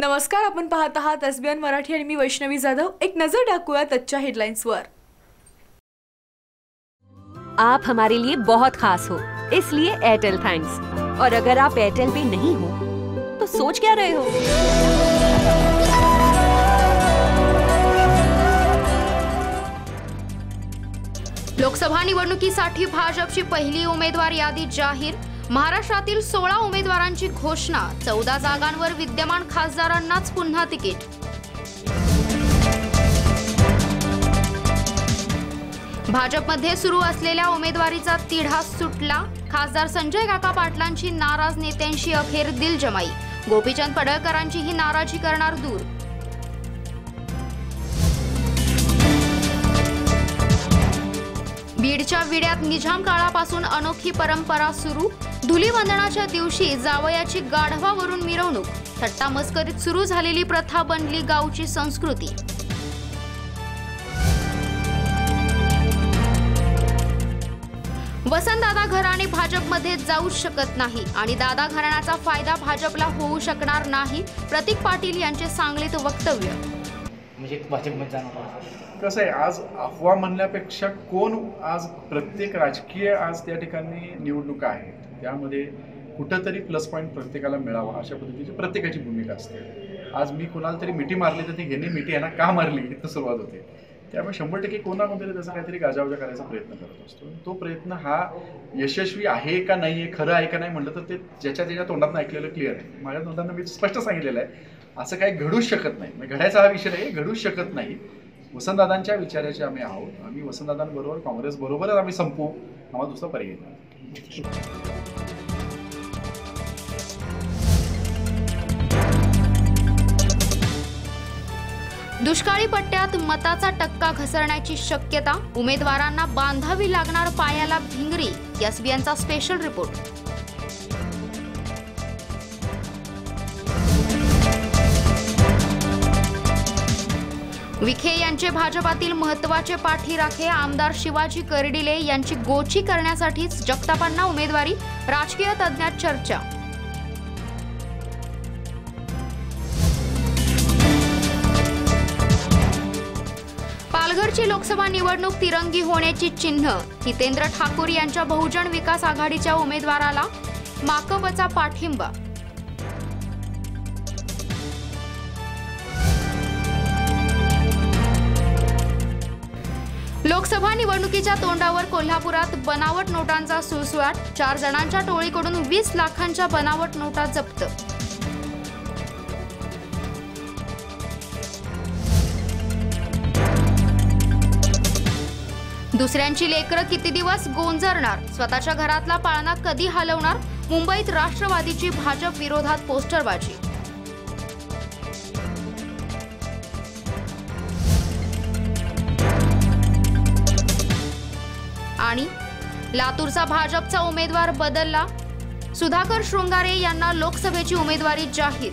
नमस्कार आपण पाहत आहात एसबीएन मराठी आणि मी वैष्णवी जाधव. एक नज़र टाकूया आजच्या हेडलाईन्सवर आप हमारे लिए बहुत खास हो इसलिए एयरटेल थैंक्स और अगर आप एयरटेल पे नहीं हो तो सोच क्या रहे हो? लोकसभा निवडणुकीसाठी भाजपची पहिली उमेदवार यादी जाहीर. महाराष्ट्रातील सोळा उमेदवारांची घोषणा चौदा जागांवर विद्यमान खासदारांनाच पुन्हा तिकीट. भाजपमध्ये सुरू असलेल्या उमेदवारीचा तिढा सुटला. खासदार संजय काका पाटलांची नाराज नेत्यांशी अखेर दिलजमाई. गोपीचंद पडळकरांची ही नाराजी करणार दूर बीडच्या विड्यात निजाम काळापासून अनोखी परंपरा सुरू. धुलीवंदनाच्या दिवशी जावयाची गाढवावरून मिरवणूक. थट्टा मस्करीत सुरू झालेली प्रथा बनली गावची संस्कृती. वसंतदादा घराणे भाजपमध्ये जाऊच शकत नाही आणि दादा घराण्याचा फायदा भाजपला होऊ शकणार नाही प्रतीक पाटील यांचे सांगलीत वक्तव्य. म्हणजे भाजपमध्ये जाणार कसं आहे आज अफवा म्हणण्यापेक्षा कोण आज प्रत्येक राजकीय आज त्या ठिकाणी निवडणुका आहेत? त्यामध्ये कुठंतरी प्लस पॉईंट प्रत्येकाला मिळावा अशा पद्धतीची प्रत्येकाची भूमिका असते. आज मी कोणाला तरी मिठी मारली तर ती घेणे मिठी यांना का मारली? इथं सुरुवात होते. त्यामुळे शंभर टक्के कोणामध्ये त्याचा काहीतरी गाजावजा करायचा प्रयत्न करत असतो. तो प्रयत्न हा यशस्वी आहे का नाही आहे खरं आहे का नाही म्हटलं तर ते ज्याच्या त्याच्या तोंडातून ऐकलेलं क्लिअर आहे. माझ्या तोंडानं मी स्पष्ट सांगितलेलं आहे. असं काही घडूच शकत नाही. म्हणजे घडायचा हा विषय नाही घडूच शकत नाही. वसंतदादांच्या विचाराचे आम्ही आहोत. आम्ही वसंतदादांबरोबर काँग्रेस बरोबरच आम्ही संपू. आम्हाला दुसरा पर्याय नाही. दुष्काळी पट्ट्यात मताचा टक्का घसरण्याची शक्यता उमेदवारांना बांधावी लागणार पायाला भिंगरी एसबीएनचा स्पेशल रिपोर्ट विखे यांचे भाजपातील महत्त्वाचे पाठीराखे आमदार शिवाजी कर्डिले यांची गोची करण्यासाठीच जगतापांना उमेदवारी राजकीय तज्ज्ञात चर्चा. पालघरची लोकसभा निवडणूक तिरंगी होण्याची चिन्ह. हितेंद्र ठाकूर यांच्या बहुजन विकास आघाडीच्या उमेदवाराला माकपचा पाठिंबा. लोकसभा निवडणुकीच्या तोंडावर कोल्हापुरात बनावट नोटांचा सुळसुळाट. चार जणांच्या टोळीकडून वीस लाखांच्या बनावट नोटा जप्त. दुसऱ्यांची लेकरं किती दिवस गोंजरणार? स्वतःच्या घरातला पाळणा कधी हलवणार? मुंबईत राष्ट्रवादीची भाजप विरोधात पोस्टरबाजी. आणि? लातूरचा भाजपचा उमेदवार बदलला? सुधाकर शृंगारे यांना लोकसभेची उमेदवारी जाहीर